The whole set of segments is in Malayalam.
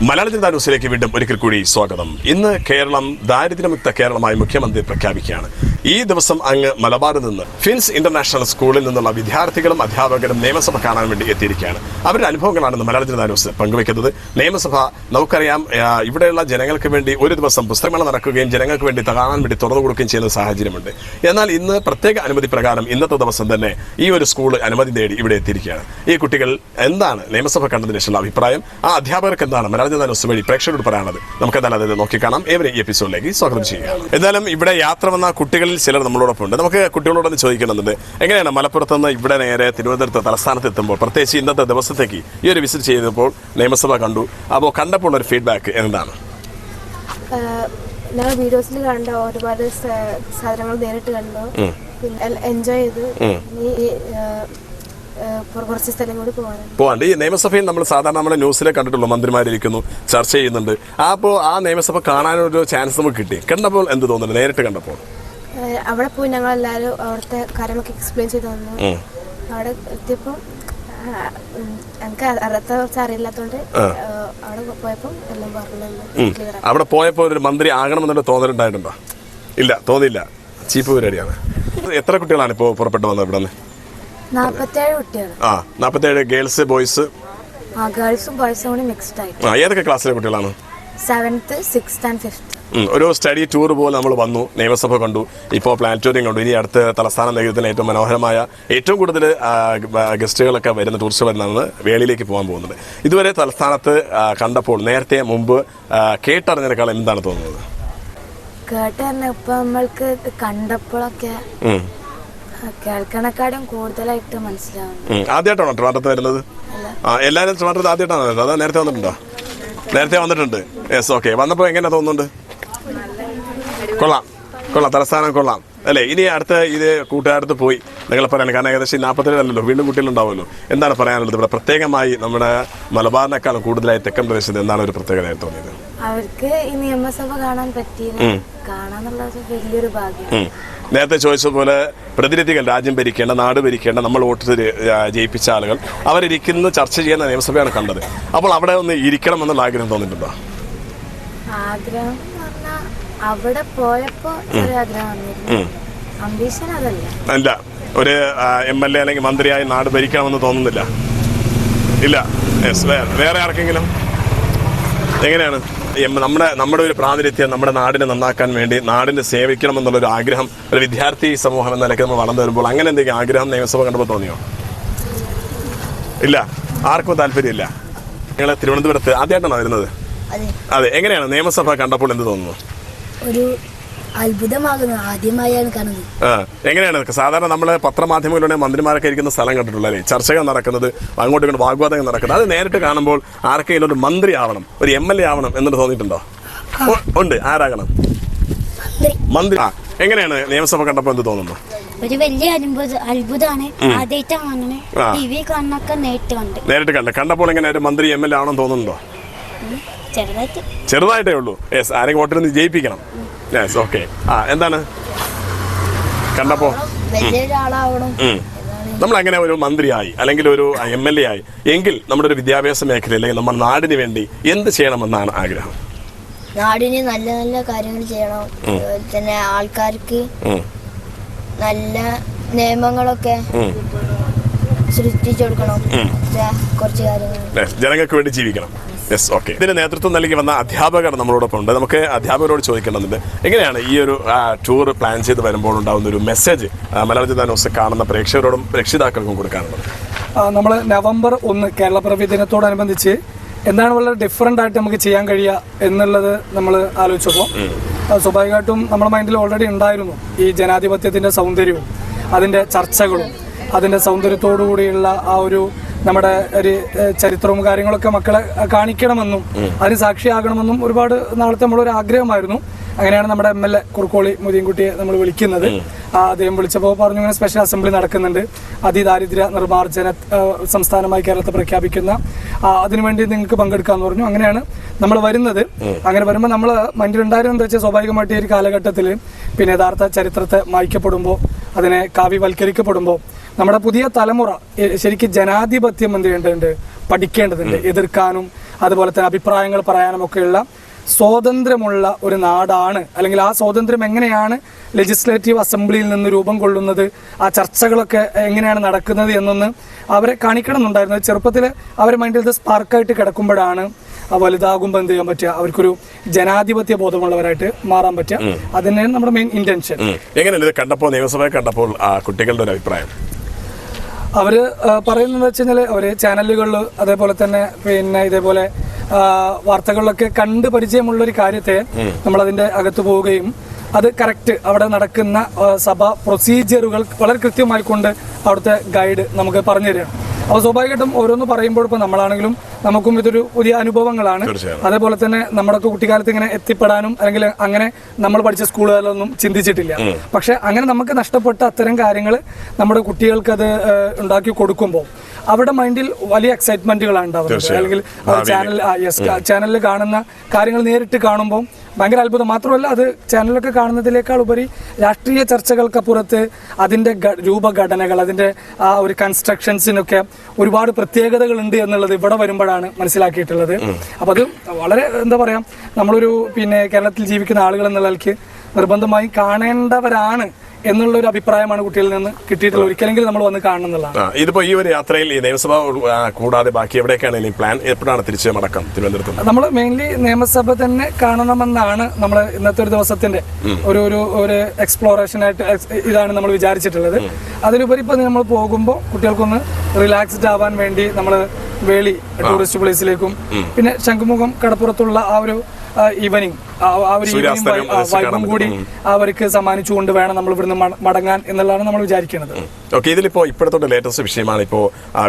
മലയാള ജനതാ ന്യൂസിലേക്ക് വീണ്ടും ഒരിക്കൽ കൂടി സ്വാഗതം. ഇന്ന് കേരളം ദാരിദ്ര്യമുക്ത കേരളമായി മുഖ്യമന്ത്രി പ്രഖ്യാപിക്കുകയാണ്. ഈ ദിവസം അങ്ങ് മലബാറിൽ നിന്ന് ഫിൻസ് ഇന്റർനാഷണൽ സ്കൂളിൽ നിന്നുള്ള വിദ്യാർത്ഥികളും അധ്യാപകരും നിയമസഭ കാണാൻ വേണ്ടി എത്തിയിരിക്കുകയാണ്. അവരുടെ അനുഭവങ്ങളാണ് മലയാള ജനതാ ന്യൂസ് പങ്കുവയ്ക്കുന്നത്. നിയമസഭ നമുക്കറിയാം ഇവിടെയുള്ള ജനങ്ങൾക്ക് വേണ്ടി ഒരു ദിവസം പുസ്തകമേള നടക്കുകയും ജനങ്ങൾക്ക് വേണ്ടി കാണാൻ വേണ്ടി തുറന്നു കൊടുക്കുകയും ചെയ്യുന്ന സാഹചര്യമുണ്ട്. എന്നാൽ ഇന്ന് പ്രത്യേക അനുമതി പ്രകാരം ഇന്നത്തെ ദിവസം തന്നെ ഈ ഒരു സ്കൂൾ അനുമതി നേടി ഇവിടെ എത്തിയിരിക്കുകയാണ്. ഈ കുട്ടികൾ എന്താണ് നിയമസഭ കണ്ടതിന് ശേഷമുള്ള അഭിപ്രായം? ആ അധ്യാപകർക്ക് എന്താണ് മലയാള ജനതാ ന്യൂസ് വഴി പ്രേക്ഷകരോട് പറയാനുള്ളത്. നമുക്ക് എന്തായാലും അത് നോക്കിക്കാണാം ഏവരെ ഈ എപ്പിസോഡിലേക്ക് സ്വാഗതം ചെയ്യുക. എന്തായാലും ഇവിടെ യാത്ര വന്ന കുട്ടികളിൽ ചിലർ നമ്മളോടൊപ്പം ഉണ്ട് നമുക്ക് കുട്ടികളോടൊന്ന് ചോദിക്കുന്നുണ്ട് എങ്ങനെയാണ് മലപ്പുറത്ത് നിന്ന് ഇവിടെ നേരെ തിരുവനന്തപുരത്ത് തലസ്ഥാനത്ത് എത്തുമ്പോൾ പ്രത്യേകിച്ച് ഇന്നത്തെ ദിവസത്തേക്ക് ഈ ഒരു വിസിറ്റ് ചെയ്തപ്പോൾ നിയമസഭ കണ്ടു. അപ്പോൾ കണ്ടപ്പോൾ ഒരു ഫീഡ്ബാക്ക് എന്താണ്? ഞങ്ങൾ വീഡിയോസിൽ കണ്ട ഒരുപാട് സാധനങ്ങൾ നേരിട്ട് കണ്ടു. പിന്നെ എൻജോയ് ചെയ്തു. കുറച്ച് സ്ഥലം കൂടി പോകാനുണ്ട് പോകാണ്ട്. ഈ നിയമസഭയിൽ നമ്മൾ സാധാരണ നമ്മുടെ ന്യൂസിലെ കണ്ടിട്ടുള്ളൂ മന്ത്രിമാരിരിക്കുന്നു ചർച്ച ചെയ്യുന്നുണ്ട്. അപ്പോൾ ആ നിയമസഭ കാണാനൊരു ചാൻസ് നമുക്ക് കിട്ടി. കണ്ടപ്പോൾ എന്ത് തോന്നുന്നു? നേരിട്ട് കണ്ടപ്പോൾ. അവിടെ പോയി ഞങ്ങൾ എല്ലാവരും അവിടുത്തെ കാര്യങ്ങളൊക്കെ എക്സ്പ്ലെയിൻ ചെയ്ത് തന്നു ഉം. അവിടെ എത്തിയപ്പോൾ എനിക്ക് അറിയാത്ത കുറച്ച് അറിയില്ലാത്തതുകൊണ്ട് ആഹ് അവിടെ പോയപ്പോൾ എല്ലാം പറഞ്ഞു ക്ലിയർ അവിടെ പോയപ്പോൾ ഒരു മന്ത്രി ആകണമെന്നുള്ള തോന്നലുണ്ടായിട്ടുണ്ടോ? ഇല്ല തോന്നിയില്ല. ചീപ്പ് പരിപാടിയാണ്. എത്ര കുട്ടികളാണ് ഇപ്പോ പുറപ്പെട്ടു വന്നത് ഇവിടെ നിന്ന്? ആ നാൽപ്പത്തേഴ് ഗേൾസ് ബോയ്സ്. ഗേൾസും ബോയ്സും കൂടി മിക്സ്ഡ് ആയിട്ട്. ആ ഏതൊക്കെ ക്ലാസ്സിലെ കുട്ടികളാണ്? സെവൻത്ത് സിക്സ്ത് ആൻഡ് ഫിഫ്ത്ത് ഒരു സ്റ്റഡി ടൂർ പോലെ നമ്മൾ വന്നു നിയമസഭ കണ്ടു ഇപ്പോൾ പ്ലാനറ്റോറിയം കണ്ടു. ഇനി അടുത്ത തലസ്ഥാന നഗരത്തിന് ഏറ്റവും മനോഹരമായ ഏറ്റവും കൂടുതൽ ഗസ്റ്റുകളൊക്കെ വരുന്ന ടൂറിസ്റ്റ് വരുന്നതാണ് വേളിയിലേക്ക് പോകാൻ പോകുന്നത്. ഇതുവരെ തലസ്ഥാനത്ത് കണ്ടപ്പോൾ നേരത്തെ മുമ്പ് കേട്ടറിഞ്ഞതിനേക്കാൾ എന്താണ് തോന്നുന്നത്? കേട്ട് തന്നെ നമ്മൾക്ക് കണ്ടപ്പോഴൊക്കെ. കേൾക്കണക്കാടും കൂടുതലായിട്ട് മനസ്സിലാവുന്നു. ആദ്യമായിട്ടാണോ ട്രിവാൻഡ്രത്ത് വരുന്നത്? ആ എല്ലാവരും ട്രിവാൻഡ്രത്ത് ആദ്യമായിട്ടാണ് വരുന്നത്? അതാ നേരത്തെ വന്നിട്ടുണ്ടോ? നേരത്തെ വന്നിട്ടുണ്ട്. യെസ് ഓക്കെ വന്നപ്പോൾ എങ്ങനെ തോന്നുന്നുണ്ട്? കൊള്ളാം. കൊള്ളാം. തലസ്ഥാനം കൊള്ളാം. അല്ലേ? ഇനി അടുത്ത ഇത് കൂട്ടുകാരത്ത് പോയി. നിങ്ങൾ പറയാൻ കാരണം ഏകദേശം നാൽപ്പത്തിരണ്ടല്ലോ അല്ലല്ലോ. വീണ്ടും കുട്ടികളുണ്ടാവുമല്ലോ എന്താണ് പറയാനുള്ളത്? ഇവിടെ പ്രത്യേകമായി നമ്മുടെ മലബാറിനേക്കാളും കൂടുതലായി തെക്കൻ പ്രദേശത്ത് എന്താണ് ഒരു പ്രത്യേകതയായി തോന്നിയത്? അവർക്ക് ഈ നിയമസഭ കാണാൻ പറ്റിയില്ല കാണാന്നുള്ളത് വലിയൊരു ഭാഗ്യം. നേരത്തെ ചോദിച്ചതുപോലെ പ്രതിനിധികൾ രാജ്യം ഭരിക്കേണ്ട നാട് ഭരിക്കേണ്ട നമ്മൾ വോട്ട് ജയിപ്പിച്ച ആളുകൾ അവരിരിക്കുന്ന ചർച്ച ചെയ്യുന്ന നിയമസഭയാണ് കണ്ടത്. അപ്പോൾ അവിടെ ഒന്ന് ഇരിക്കണം എന്നുള്ള ആഗ്രഹം തോന്നിയിട്ടുണ്ടോ? ആഗ്രഹം അവിടെ പോയപ്പോ ആഗ്രഹം അല്ല ഒരു എം എൽ എ അല്ലെങ്കിൽ മന്ത്രിയായി നാട് ഭരിക്കണമെന്ന് തോന്നുന്നില്ല. ഇല്ല. വേറെ ആർക്കെങ്കിലും? എങ്ങനെയാണ്? നമ്മുടെ നമ്മുടെ ഒരു പ്രാതിനിധ്യം നമ്മുടെ നാടിനെ നന്നാക്കാൻ വേണ്ടി നാടിനെ സേവിക്കണം എന്നുള്ളൊരു ആഗ്രഹം ഒരു വിദ്യാർത്ഥി സമൂഹം എന്ന നിലയ്ക്ക് നമ്മൾ വളർന്നു വരുമ്പോൾ അങ്ങനെ എന്തെങ്കിലും ആഗ്രഹം നിയമസഭ കണ്ടപ്പോൾ തോന്നിയോ? ഇല്ല. ആർക്കും താല്പര്യമില്ല. നിങ്ങൾ തിരുവനന്തപുരത്ത് ആദ്യമായിട്ടാണോ വരുന്നത്? അതെ. എങ്ങനെയാണ് നിയമസഭ കണ്ടപ്പോൾ എന്ത് തോന്നുന്നു? ഒരു അത്ഭുതമാകുന്നു. ആദ്യമായാണ് കാണുന്നത്. എങ്ങനെയാണ്? സാധാരണ നമ്മൾ പത്രമാധ്യമങ്ങളിലൂടെ മന്ത്രിമാരൊക്കെ ഇരിക്കുന്ന സ്ഥലം കണ്ടിട്ടുള്ളത് അല്ലേ? ചർച്ചകൾ നടക്കുന്നത് അങ്ങോട്ട് ഇങ്ങോട്ട് വാഗ്വാദങ്ങൾ നടക്കുന്നത്. അത് നേരിട്ട് കാണുമ്പോൾ ആർക്കെങ്കിലും ഒരു മന്ത്രി ആവണം ഒരു എം എൽ എ ആവണം എന്നിട്ട് തോന്നിയിട്ടുണ്ടോ? ഉണ്ട്. ആരാകണം? മന്ത്രി. ആ എങ്ങനെയാണ്? നിയമസഭ കണ്ടപ്പോൾ എന്ത് തോന്നുന്നു? ഒരു വലിയ അത്ഭുത അത്ഭുതമാണ്. ആദ്യമായിട്ടാണ് അങ്ങനെ. ആ. ടി വി കാണുന്നൊക്കെ നേരിട്ട് കണ്ട്. നേരിട്ട് കണ്ട്. കണ്ടപ്പോൾ എങ്ങനെ ഒരു മന്ത്രി എം എൽ എ ആവണം തോന്നുന്നുണ്ടോ. ചെറുതായിട്ട്. ഉള്ളൂ. യെസ് ആരെങ്കിലും വോട്ടിൽ നിന്ന് ജയിപ്പിക്കണം യെസ് ഓക്കെ ആ എന്താണ്? കണ്ടപ്പോ. നമ്മൾ അങ്ങനെ ഒരു മന്ത്രിയായി അല്ലെങ്കിൽ ഒരു എം എൽ എ ആയി. എങ്കിൽ നമ്മുടെ ഒരു വിദ്യാഭ്യാസ മേഖല അല്ലെങ്കിൽ നമ്മുടെ നാടിന് വേണ്ടി എന്ത് ചെയ്യണമെന്നാണ് ആഗ്രഹം? നാടിന് നല്ല നല്ല കാര്യങ്ങൾ ചെയ്യണം. അതുപോലെ തന്നെ ആൾക്കാർക്ക്. നല്ല നിയമങ്ങളൊക്കെ. സൃഷ്ടിച്ചു കൊടുക്കണം. കുറച്ച് കാര്യങ്ങൾ. ജനങ്ങൾക്ക് വേണ്ടി ജീവിക്കണം. യെസ് ഓക്കെ ഇതിന് നേതൃത്വം നൽകി വന്ന അധ്യാപകർ നമ്മളോടൊപ്പം ഉണ്ട്. നമുക്ക് അധ്യാപകരോട് ചോദിക്കേണ്ടതുണ്ട്. എങ്ങനെയാണ് ഈ ഒരു ടൂർ പ്ലാൻ ചെയ്ത് വരുമ്പോൾ ഉണ്ടാകുന്ന ഒരു മെസ്സേജ് മലയാള ന്യൂസ് കാണുന്ന പ്രേക്ഷകരോടും രക്ഷിതാക്കൾക്കും കൊടുക്കാനുള്ളത് നമ്മൾ നവംബർ ഒന്ന് കേരള പ്രവി ദിനത്തോടനുബന്ധിച്ച് എന്താണ് വളരെ ഡിഫറെന്റ് ആയിട്ട് നമുക്ക് ചെയ്യാൻ കഴിയുക എന്നുള്ളത് നമ്മൾ ആലോചിച്ചപ്പോൾ സ്വാഭാവികമായിട്ടും നമ്മുടെ മൈൻഡിൽ ഓൾറെഡി ഉണ്ടായിരുന്നു ഈ ജനാധിപത്യത്തിന്റെ സൗന്ദര്യവും അതിന്റെ ചർച്ചകളും അതിന്റെ സൗന്ദര്യത്തോടു കൂടിയുള്ള ആ ഒരു നമ്മുടെ ഒരു ചരിത്രവും കാര്യങ്ങളൊക്കെ മക്കളെ കാണിക്കണമെന്നും അതിന് സാക്ഷിയാകണമെന്നും ഒരുപാട് നാളത്തെ നമ്മളൊരു ആഗ്രഹമായിരുന്നു. അങ്ങനെയാണ് നമ്മുടെ എം എൽ എ കുറുക്കോളി മുതിയൻകുട്ടിയെ നമ്മൾ വിളിക്കുന്നത്. അദ്ദേഹം വിളിച്ചപ്പോൾ പറഞ്ഞു ഇങ്ങനെ സ്പെഷ്യൽ അസംബ്ലി നടക്കുന്നുണ്ട്. അതിദാരിദ്ര്യ നിർമ്മാർജന സംസ്ഥാനമായി കേരളത്തെ പ്രഖ്യാപിക്കുന്ന അതിനുവേണ്ടി നിങ്ങൾക്ക് പങ്കെടുക്കാന്ന് പറഞ്ഞു. അങ്ങനെയാണ് നമ്മൾ വരുന്നത്. അങ്ങനെ വരുമ്പോൾ നമ്മൾ മൈൻഡിലുണ്ടായിരുന്നത് എന്താ വെച്ചാൽ സ്വാഭാവികമായിട്ട് ഈ ഒരു കാലഘട്ടത്തിൽ പിന്നെ യഥാർത്ഥ ചരിത്രത്തെ മായ്ക്കപ്പെടുമ്പോൾ അതിനെ കാവ്യവൽക്കരിക്കപ്പെടുമ്പോൾ നമ്മുടെ പുതിയ തലമുറ ശരിക്കും ജനാധിപത്യം എന്ത് ചെയ്യേണ്ടതുണ്ട്? പഠിക്കേണ്ടതുണ്ട്. എതിർക്കാനും അതുപോലെ തന്നെ അഭിപ്രായങ്ങൾ പറയാനും ഒക്കെയുള്ള സ്വാതന്ത്ര്യമുള്ള ഒരു നാടാണ്. അല്ലെങ്കിൽ ആ സ്വാതന്ത്ര്യം എങ്ങനെയാണ് ലെജിസ്ലേറ്റീവ് അസംബ്ലിയിൽ നിന്ന് രൂപം കൊള്ളുന്നത്? ആ ചർച്ചകളൊക്കെ എങ്ങനെയാണ് നടക്കുന്നത് എന്നൊന്ന് അവരെ കാണിക്കണം എന്നുണ്ടായിരുന്നത് ചെറുപ്പത്തിൽ അവരെ മൈൻഡിൽ ഇത് സ്പാർക്കായിട്ട് കിടക്കുമ്പോഴാണ് ആ വലുതാകുമ്പോൾ എന്ത് ചെയ്യാൻ പറ്റുക? അവർക്കൊരു ജനാധിപത്യ ബോധമുള്ളവരായിട്ട് മാറാൻ പറ്റുക. അത് തന്നെയാണ് നമ്മുടെ മെയിൻ ഇന്റൻഷൻ. എങ്ങനെയാണ് ഇത് കണ്ടപ്പോൾ നിയമസഭയെ കണ്ടപ്പോൾ ആ, കുട്ടികളുടെ ഒരു അഭിപ്രായം? അവർ ആ, പറയുന്നത് വെച്ച് കഴിഞ്ഞാൽ അവർ ചാനലുകളിൽ അതേപോലെ തന്നെ പിന്നെ ഇതേപോലെ വാർത്തകളിലൊക്കെ കണ്ട് പരിചയമുള്ള ഒരു കാര്യത്തെ നമ്മൾ അതിന്റെ അകത്ത് പോവുകയും അത് കറക്റ്റ് അവിടെ നടക്കുന്ന സഭ പ്രൊസീജിയറുകൾ വളരെ കൃത്യമായിക്കൊണ്ട് അവിടുത്തെ ഗൈഡ് നമുക്ക് പറഞ്ഞു തരികയാണ് അപ്പോൾ സ്വാഭാവികമായിട്ടും ഓരോന്ന് പറയുമ്പോൾ ഇപ്പോൾ നമ്മളാണെങ്കിലും നമുക്കും ഇതൊരു പുതിയ അനുഭവങ്ങളാണ്. അതേപോലെ തന്നെ നമ്മുടെ കുട്ടിക്കാലത്ത് ഇങ്ങനെ എത്തിപ്പെടാനും അല്ലെങ്കിൽ അങ്ങനെ നമ്മൾ പഠിച്ച സ്കൂളുകളിലൊന്നും ചിന്തിച്ചിട്ടില്ല. പക്ഷെ അങ്ങനെ നമുക്ക് നഷ്ടപ്പെട്ട അത്തരം കാര്യങ്ങൾ നമ്മുടെ കുട്ടികൾക്ക് അത് ഉണ്ടാക്കി കൊടുക്കുമ്പോൾ അവരുടെ മൈൻഡിൽ വലിയ എക്സൈറ്റ്മെന്റുകളാണ് ഉണ്ടാവുന്നത്. അല്ലെങ്കിൽ ചാനൽ യെസ് ചാനലിൽ കാണുന്ന കാര്യങ്ങൾ നേരിട്ട് കാണുമ്പോൾ ഭയങ്കര അത്ഭുതം. മാത്രമല്ല അത് ചാനലൊക്കെ കാണുന്നതിനേക്കാൾ ഉപരി രാഷ്ട്രീയ ചർച്ചകൾക്കപ്പുറത്ത് അതിന്റെ രൂപഘടനകൾ അതിന്റെ ആ ഒരു കൺസ്ട്രക്ഷൻസിനൊക്കെ ഒരുപാട് പ്രത്യേകതകൾ ഉണ്ട് എന്നുള്ളത് ഇവിടെ വരുമ്പോഴാണ് മനസ്സിലാക്കിയിട്ടുള്ളത്. അപ്പൊ അത് വളരെ എന്താ പറയാ നമ്മളൊരു പിന്നെ കേരളത്തിൽ ജീവിക്കുന്ന ആളുകൾ എന്നുള്ള നിർബന്ധമായി കാണേണ്ടവരാണ് എന്നുള്ള ഒരു അഭിപ്രായമാണ് കുട്ടികളിൽ നിന്ന് കിട്ടിയിട്ടുള്ള ഒരിക്കലെങ്കിലും നമ്മൾ വന്ന് കാണണം എന്നുള്ളതാണ്. ഇതിപ്പോ ഈ ഒരു യാത്രയിൽ നിയമസഭ കൂടാതെ ബാക്കി എവിടേക്കാണ് പ്ലാൻ എപ്പോഴാണ് തിരിച്ച് മടക്കം തിരുവനന്തപുരത്ത്? നമ്മൾ മെയിൻലി നിയമസഭ തന്നെ കാണണമെന്നാണ് നമ്മൾ ഇന്നത്തെ ഒരു ദിവസത്തിന്റെ ഒരു ഒരു ഒരു എക്സ്പ്ലോറേഷൻ ആയിട്ട് ഇതാണ് നമ്മൾ വിചാരിച്ചിട്ടുള്ളത്. അതിലുപരി ഇപ്പൊ നമ്മൾ പോകുമ്പോൾ കുട്ടികൾക്കൊന്ന് റിലാക്സ്ഡ് ആവാൻ വേണ്ടി നമ്മൾ വേളി ടൂറിസ്റ്റ് പ്ലേസിലേക്കും പിന്നെ ശംഖുമുഖം കടപ്പുറത്തുള്ള ആ ഒരു ഈവനിങ്. ആ ഒരു ഈവനിങ് വൈബും കൂടി അവർക്ക് സമ്മാനിച്ചുകൊണ്ട് വേണം നമ്മൾ ഇവിടുന്ന് മടങ്ങാൻ എന്നുള്ളതാണ് നമ്മൾ വിചാരിക്കുന്നത്. ഓക്കെ ഇതിലിപ്പോ ഇപ്പോഴത്തെ ലേറ്റസ്റ്റ് വിഷയമാണ് ഇപ്പോ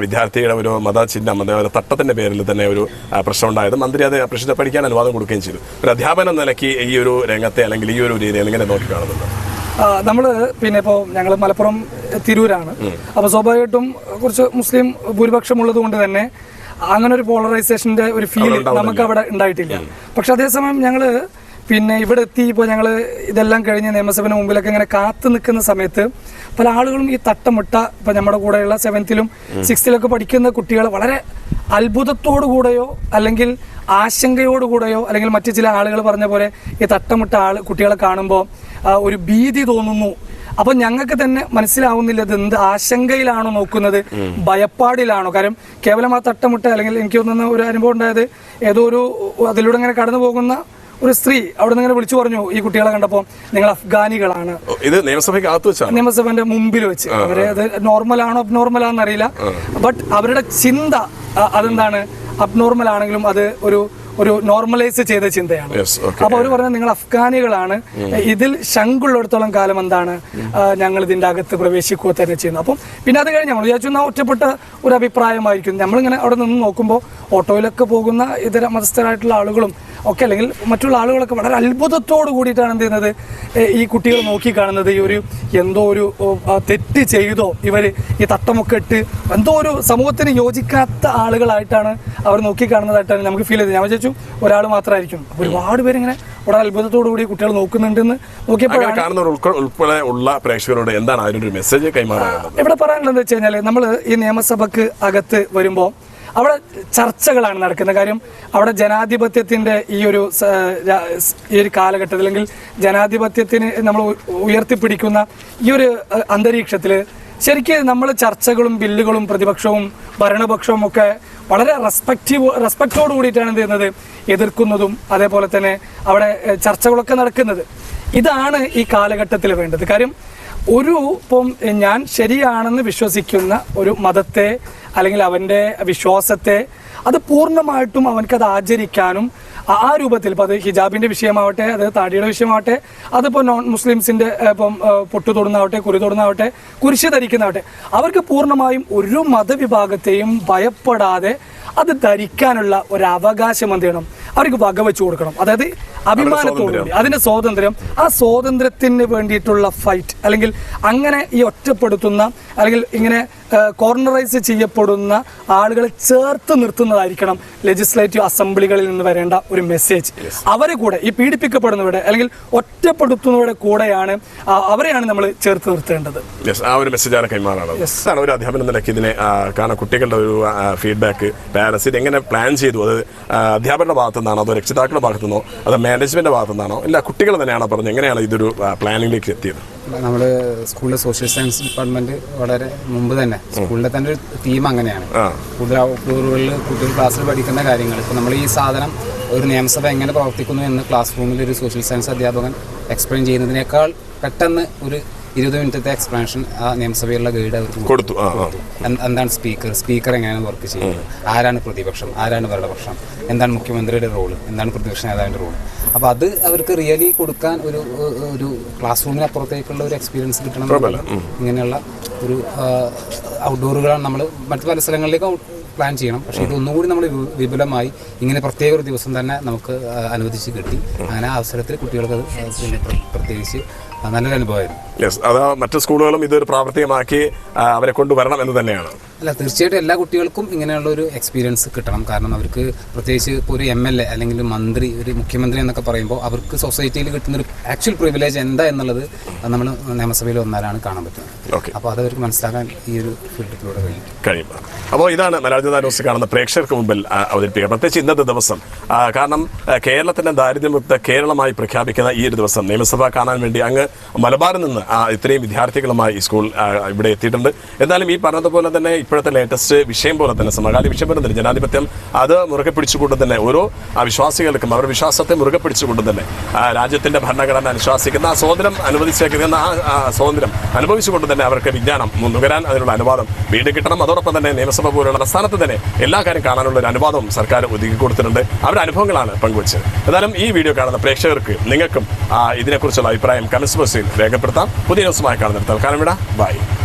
വിദ്യാർത്ഥിയുടെ ഒരു മതചിഹ്നം അതേപോലെ തട്ടത്തിന്റെ പേരിൽ തന്നെ ഒരു പ്രശ്നം ഉണ്ടായത്. മന്ത്രി അത് പ്രശ്നത്തെ പഠിക്കാൻ അനുവാദം കൊടുക്കുകയും ചെയ്തു. ഒരു അധ്യാപന നിലയ്ക്ക് ഈ ഒരു രംഗത്തെ അല്ലെങ്കിൽ ഈ ഒരു രീതി എങ്ങനെ നോക്കിക്കാണുന്നുണ്ട് കാണുന്നത് നമ്മൾ പിന്നെ ഇപ്പോൾ ഞങ്ങൾ മലപ്പുറം തിരൂരാണ്. അപ്പോൾ സ്വാഭാവികമായിട്ടും കുറച്ച് മുസ്ലിം ഭൂരിപക്ഷം ഉള്ളത് കൊണ്ട് തന്നെ അങ്ങനെ ഒരു പോളറൈസേഷന്റെ ഒരു ഫീൽ നമുക്ക് അവിടെ ഉണ്ടായിട്ടില്ല പക്ഷെ അതേസമയം ഞങ്ങൾ പിന്നെ ഇവിടെ എത്തി ഇപ്പോൾ ഞങ്ങൾ ഇതെല്ലാം കഴിഞ്ഞ് നിയമസഭയുടെ മുമ്പിലൊക്കെ ഇങ്ങനെ കാത്തു നിൽക്കുന്ന സമയത്ത് പല ആളുകളും ഈ തട്ടമുട്ട ഇപ്പം നമ്മുടെ കൂടെയുള്ള സെവൻത്തിലും സിക്സ്ത്തിലൊക്കെ പഠിക്കുന്ന കുട്ടികൾ വളരെ അത്ഭുതത്തോടു കൂടെയോ അല്ലെങ്കിൽ ആശങ്കയോടുകൂടെയോ അല്ലെങ്കിൽ മറ്റു ചില ആളുകൾ പറഞ്ഞ പോലെ ഈ തട്ടമുട്ട ആൾ കുട്ടികളെ കാണുമ്പോൾ ഒരു ഭീതി തോന്നുന്നു അപ്പൊ ഞങ്ങൾക്ക് തന്നെ മനസ്സിലാവുന്നില്ല ഇത് എന്ത് ആശങ്കയിലാണോ നോക്കുന്നത് ഭയപ്പാടിലാണോ? കാരണം കേവലം ആ തട്ടമുട്ട അല്ലെങ്കിൽ എനിക്ക് തോന്നുന്ന ഒരു അനുഭവം ഉണ്ടായത് ഏതോ ഒരു അതിലൂടെ ഇങ്ങനെ കടന്നു പോകുന്ന ഒരു സ്ത്രീ അവിടെ നിന്ന് ഇങ്ങനെ വിളിച്ചു പറഞ്ഞു ഈ കുട്ടികളെ കണ്ടപ്പോൾ നിങ്ങൾ അഫ്ഗാനികളാണ്. ഇത് നിയമസഭയ്ക്ക് അകത്ത് വെച്ചാണ്? നിയമസഭന്റെ മുമ്പിൽ വെച്ച്. അവരെ അത് നോർമൽ ആണോ അബ്നോർമൽ ആണെന്ന് അറിയില്ല ബട്ട് അവരുടെ ചിന്ത അതെന്താണ്? അബ്നോർമൽ ആണെങ്കിലും അത് ഒരു ഒരു നോർമലൈസ് ചെയ്ത ചിന്തയാണ്. അപ്പൊ അവർ പറഞ്ഞ നിങ്ങൾ അഫ്ഗാനികളാണ്. ഇതിൽ ശങ്കുള്ളിടത്തോളം കാലം എന്താണ്? ഞങ്ങൾ ഇതിന്റെ അകത്ത് പ്രവേശിക്കുക തന്നെ ചെയ്യുന്നത് അപ്പം പിന്നെ അത് കഴിഞ്ഞ് നമ്മൾ വിചാരിച്ചു ഒറ്റപ്പെട്ട ഒരു അഭിപ്രായമായിരിക്കും. നമ്മളിങ്ങനെ അവിടെ നിന്ന് നോക്കുമ്പോൾ ഓട്ടോയിലൊക്കെ പോകുന്ന ഇതര മതസ്ഥരായിട്ടുള്ള ആളുകളും ഒക്കെ അല്ലെങ്കിൽ മറ്റുള്ള ആളുകളൊക്കെ വളരെ അത്ഭുതത്തോട് കൂടിയിട്ടാണ് എന്ത് ചെയ്യുന്നത്? ഈ കുട്ടികൾ നോക്കി കാണുന്നത് ഈ ഒരു എന്തോ ഒരു തെറ്റ് ചെയ്തോ ഇവർ ഈ തട്ടമൊക്കെ ഇട്ട് എന്തോ ഒരു സമൂഹത്തിന് യോജിക്കാത്ത ആളുകളായിട്ടാണ് അവർ നോക്കി കാണുന്നതായിട്ടാണ് നമുക്ക് ഫീൽ ചെയ്തത് ഞാൻ വിചാരിച്ചു ഒരാൾ മാത്രമായിരിക്കും. ഒരുപാട് പേരിങ്ങനെ വളരെ അത്ഭുതത്തോടു കൂടി കുട്ടികൾ നോക്കുന്നുണ്ടെന്ന് നോക്കിയപ്പോൾ നോക്കിയപ്പോഴാണ് ഉള്ള പ്രേക്ഷകരോട് എന്താണ് അതിനൊരു മെസ്സേജ് കൈമാറുന്നത് ഇവിടെ പറയാനുള്ളത് വെച്ച് കഴിഞ്ഞാൽ നമ്മൾ ഈ നിയമസഭക്ക് അകത്ത് വരുമ്പോൾ അവിടെ ചർച്ചകളാണ് നടക്കുന്നത് കാര്യം. അവിടെ ജനാധിപത്യത്തിന്റെ ഈ ഒരു ഈ ഒരു കാലഘട്ടത്തിൽ അല്ലെങ്കിൽ ജനാധിപത്യത്തിന് നമ്മൾ ഉയർത്തിപ്പിടിക്കുന്ന ഈ ഒരു അന്തരീക്ഷത്തിൽ ശരിക്കും നമ്മൾ ചർച്ചകളും ബില്ലുകളും പ്രതിപക്ഷവും ഭരണപക്ഷവും ഒക്കെ വളരെ റെസ്പെക്റ്റീവ് റെസ്പെക്റ്റോട് കൂടിയിട്ടാണ് എന്ത് ചെയ്യുന്നത്? എതിർക്കുന്നതും അതേപോലെ തന്നെ അവിടെ ചർച്ചകളൊക്കെ നടക്കുന്നത്. ഇതാണ് ഈ കാലഘട്ടത്തിൽ വേണ്ടത്. കാര്യം ഒരു ഇപ്പം ഞാൻ ശരിയാണെന്ന് വിശ്വസിക്കുന്ന ഒരു മതത്തെ അല്ലെങ്കിൽ അവന്റെ വിശ്വാസത്തെ അത് പൂർണമായിട്ടും അവനക്കത് ആചരിക്കാനും ആ- രൂപത്തിൽ ഇപ്പോൾ അത് ഹിജാബിന്റെ വിഷയമാവട്ടെ അത് താടിയുടെ വിഷയമാവട്ടെ അതിപ്പോൾ നോൺ മുസ്ലിംസിന്റെ ഏഹ്, ഇപ്പം പൊട്ടു തൊടുന്നാവട്ടെ കുറി തൊടുന്നാവട്ടെ കുരിശ് ധരിക്കുന്നതാവട്ടെ അവർക്ക് പൂർണമായും ഒരു മതവിഭാഗത്തെയും ഭയപ്പെടാതെ അത് ധരിക്കാനുള്ള ഒരു അവകാശം എന്ത് ചെയ്യണം? അവർക്ക് വകവെച്ചു കൊടുക്കണം. അതായത് അഭിമാനത്തോടു അതിന്റെ സ്വാതന്ത്ര്യം. ആ സ്വാതന്ത്ര്യത്തിന് വേണ്ടിയിട്ടുള്ള ഫൈറ്റ് അല്ലെങ്കിൽ അങ്ങനെ ഈ ഒറ്റപ്പെടുത്തുന്ന അല്ലെങ്കിൽ ഇങ്ങനെ കോർണറൈസ് ചെയ്യപ്പെടുന്ന ആളുകളെ ചേർത്ത് നിർത്തുന്നതായിരിക്കണം ലെജിസ്ലേറ്റീവ് അസംബ്ലികളിൽ നിന്ന് വരേണ്ട ഒരു മെസ്സേജ് അവരെ കൂടെ ഈ പീഡിപ്പിക്കപ്പെടുന്നവരുടെ അല്ലെങ്കിൽ ഒറ്റപ്പെടുത്തുന്നവരുടെ കൂടെയാണ് അവരെയാണ് നമ്മൾ ചേർത്ത് നിർത്തേണ്ടത്. യെസ് ആ ഒരു മെസ്സേജാണ് കൈമാറാണ് ആണ് ഒരു അധ്യാപന നിലയ്ക്ക് ഇതിനെ കാരണം കുട്ടികളുടെ ഒരു ഫീഡ്ബാക്ക് പാരൻസ് ഇത് എങ്ങനെ പ്ലാൻ ചെയ്തു? അത് അധ്യാപകരുടെ ഭാഗത്തു നിന്നാണോ അതോ രക്ഷിതാക്കളുടെ ഭാഗത്തു നിന്നോ? അതോ മാനേജ്മെന്റ് ഭാഗത്തു നിന്നാണോ? ഇല്ല കുട്ടികൾ തന്നെയാണോ പറഞ്ഞത്? എങ്ങനെയാണ് ഇതൊരു പ്ലാനിങ്ങിലേക്ക് എത്തിയത്? നമ്മൾ സ്കൂളിലെ സോഷ്യൽ സയൻസ് ഡിപ്പാർട്ട്മെന്റ് വളരെ മുമ്പ് തന്നെ. സ്കൂളിലെ തന്നെ ഒരു തീം അങ്ങനെയാണ്. കൂടുതൽ ഔട്ട്ഡോറുകളിൽ കുട്ടികൾ ക്ലാസ്സിൽ പഠിക്കുന്ന കാര്യങ്ങൾ ഇപ്പോൾ നമ്മൾ ഈ സാധനം ഒരു നിയമസഭ എങ്ങനെ പ്രവർത്തിക്കുന്നു എന്ന് ക്ലാസ് റൂമിൽ ഒരു സോഷ്യൽ സയൻസ് അധ്യാപകൻ എക്സ്പ്ലെയിൻ ചെയ്യുന്നതിനേക്കാൾ പെട്ടെന്ന് ഒരു ഇരുപത് മിനിറ്റത്തെ എക്സ്പ്ലനേഷൻ ആ നിയമസഭയിലുള്ള ഗൈഡ് അവർക്ക് കൊടുത്തു. എന്താണ് സ്പീക്കർ സ്പീക്കർ എങ്ങനെയാണ് വർക്ക് ചെയ്യുന്നത്? ആരാണ് പ്രതിപക്ഷം? ആരാണ് ഭരണപക്ഷം? എന്താണ് മുഖ്യമന്ത്രിയുടെ റോൾ എന്താണ് പ്രതിപക്ഷ നേതാവിന്റെ റോൾ അപ്പോൾ അത് അവർക്ക് റിയലി കൊടുക്കാൻ ഒരു ഒരു ക്ലാസ് റൂമിന് അപ്പുറത്തേക്കുള്ള ഒരു എക്സ്പീരിയൻസ് കിട്ടണം ഇങ്ങനെയുള്ള ഒരു ഔട്ട്ഡോറുകളാണ് നമ്മൾ മറ്റു പല സ്ഥലങ്ങളിലേക്ക് പ്ലാൻ ചെയ്യണം. പക്ഷേ ഇത് ഒന്നുകൂടി നമ്മൾ വിപുലമായി ഇങ്ങനെ പ്രത്യേക ഒരു ദിവസം തന്നെ നമുക്ക് അനുവദിച്ച് കിട്ടി. അങ്ങനെ അവസരത്തിൽ കുട്ടികൾക്ക് അത് പ്രത്യേകിച്ച് നല്ലൊരു അനുഭവമായിരുന്നു. യെസ് അത് മറ്റു സ്കൂളുകളും ഇതൊരു പ്രാവർത്തികമാക്കി അവരെ കൊണ്ടുവരണം എന്ന് തന്നെയാണ്. അല്ല തീർച്ചയായിട്ടും എല്ലാ കുട്ടികൾക്കും ഇങ്ങനെയുള്ള ഒരു എക്സ്പീരിയൻസ് കിട്ടണം. കാരണം അവർക്ക് പ്രത്യേകിച്ച് ഇപ്പോൾ ഒരു എം എൽ എ അല്ലെങ്കിൽ മന്ത്രി ഒരു മുഖ്യമന്ത്രി എന്നൊക്കെ പറയുമ്പോൾ അവർക്ക് സൊസൈറ്റിയിൽ കിട്ടുന്ന ഒരു ആക്ച്വൽ പ്രിവിലേജ് എന്താ എന്നുള്ളത് നമ്മൾ നിയമസഭയിൽ വന്നാലാണ് കാണാൻ പറ്റുന്നത്. ഓക്കെ അപ്പോൾ അത് അവർക്ക് മനസ്സിലാക്കാൻ ഈ ഒരു ഫീൽഡിലൂടെ കഴിയും. കഴിയും. അപ്പോൾ ഇതാണ് മലയാള ന്യൂസ് കാണുന്ന പ്രേക്ഷകർക്ക് മുമ്പിൽ അവതരിപ്പിക്കുക. പ്രത്യേകിച്ച് ഇന്നത്തെ ദിവസം കാരണം കേരളത്തിന്റെ കേരളത്തിന്റെ ദാരിദ്ര്യമുക്ത കേരളമായി പ്രഖ്യാപിക്കുന്ന ഈ ഒരു ദിവസം നിയമസഭ കാണാൻ വേണ്ടി അങ്ങ് മലബാറിൽ നിന്ന് ഇത്രയും വിദ്യാർത്ഥികളുമായി ഈ സ്കൂൾ ഇവിടെ എത്തിയിട്ടുണ്ട്. എന്നാലും ഈ പറഞ്ഞതുപോലെ തന്നെ ഇപ്പോഴത്തെ ലേറ്റസ്റ്റ് വിഷയം പോലെ തന്നെ സമകാലിക വിഷയം പോലെ തന്നെ ജനാധിപത്യം അത് മുറുകെ പിടിച്ചുകൊണ്ട് തന്നെ ഓരോ വിശ്വാസികൾക്കും അവരുടെ വിശ്വാസത്തെ മുറുകെ പിടിച്ചുകൊണ്ട് തന്നെ ആ, രാജ്യത്തിന്റെ ഭരണഘടന അനുശാസിക്കുന്ന ആ സ്വാതന്ത്ര്യം അനുവദിച്ചേക്കുന്ന ആ സ്വാതന്ത്ര്യം അനുഭവിച്ചുകൊണ്ട് തന്നെ അവർക്ക് വിജ്ഞാനം നുകരാൻ അതിനുള്ള അനുവാദം വീണ്ടും കിട്ടണം. അതോടൊപ്പം തന്നെ നിയമസഭ പോലുള്ള സംസ്ഥാനത്ത് തന്നെ എല്ലാ കാര്യം കാണാനുള്ള ഒരു അനുവാദവും സർക്കാർ ഒതുക്കി കൊടുത്തിട്ടുണ്ട്. അവരുടെ അനുഭവങ്ങളാണ് പങ്കുവച്ചത്. എന്നാലും ഈ വീഡിയോ കാണുന്ന പ്രേക്ഷകർക്ക് നിങ്ങൾക്കും ഇതിനെക്കുറിച്ചുള്ള അഭിപ്രായം കമൻസ് ബോക്സിൽ രേഖപ്പെടുത്താം. പുതിയ ന്യൂസുമായി കാണുന്നിടത്തോളം കാരണം വിടാം. ബൈ.